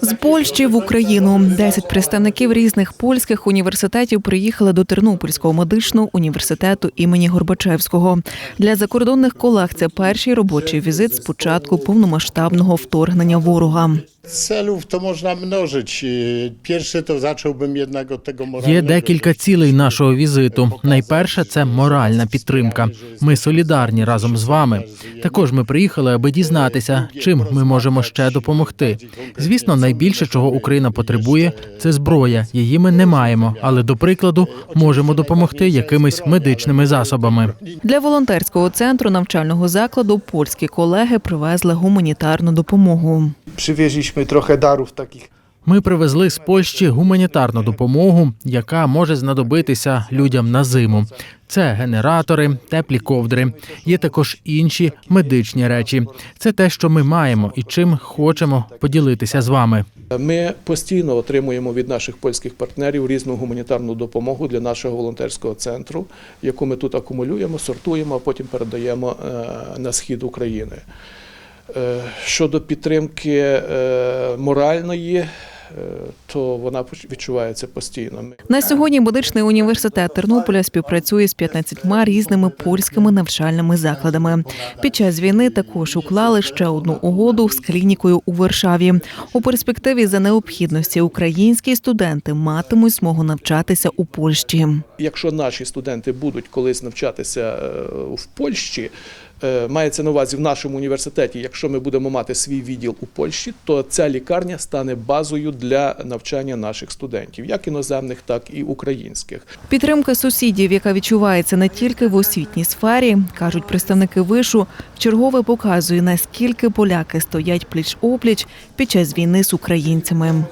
З Польщі в Україну 10 представників різних польських університетів приїхали до Тернопільського медичного університету імені Горбачевського. Для закордонних колег це перший робочий візит з початку повномасштабного вторгнення ворога. Celów to można mnożyć. Yy, Pierwszy to zacząłbym jednak od tego moralnego. Є декілька цілей нашого візиту. Найперше це моральна підтримка. Ми солідарні разом з вами. Також ми приїхали, аби дізнатися, чим ми можемо ще допомогти. Звісно, найбільше чого Україна потребує, це зброя. Її ми не маємо, але до прикладу можемо допомогти якимись медичними засобами. Для волонтерського центру навчального закладу польські колеги привезли гуманітарну допомогу. Przywieźliśmy trochę darów takich Ми привезли з Польщі гуманітарну допомогу, яка може знадобитися людям на зиму. Це генератори, теплі ковдри. Є також інші медичні речі. Це те, що ми маємо і чим хочемо поділитися з вами. Ми постійно отримуємо від наших польських партнерів різну гуманітарну допомогу для нашого волонтерського центру, яку ми тут акумулюємо, сортуємо, а потім передаємо е, на схід України. Е, Щодо підтримки е, моральної, е, то вона відчувається постійно. На сьогодні медичний університет Тернополя співпрацює з 15 різними польськими навчальними закладами. Під час війни також уклали ще одну угоду з клінікою у Варшаві. У перспективі за необхідності українські студенти матимуть змогу навчатися у Польщі. Якщо наші студенти будуть колись навчатися в Польщі, мається на увазі в нашому університеті, якщо ми будемо мати свій відділ у Польщі, то ця лікарня стане базою для навчання наших студентів, як іноземних, так і українських. Підтримка сусідів, яка відчувається не тільки в освітній сфері, кажуть представники вишу, вчергове показує наскільки поляки стоять пліч опліч під час війни з українцями.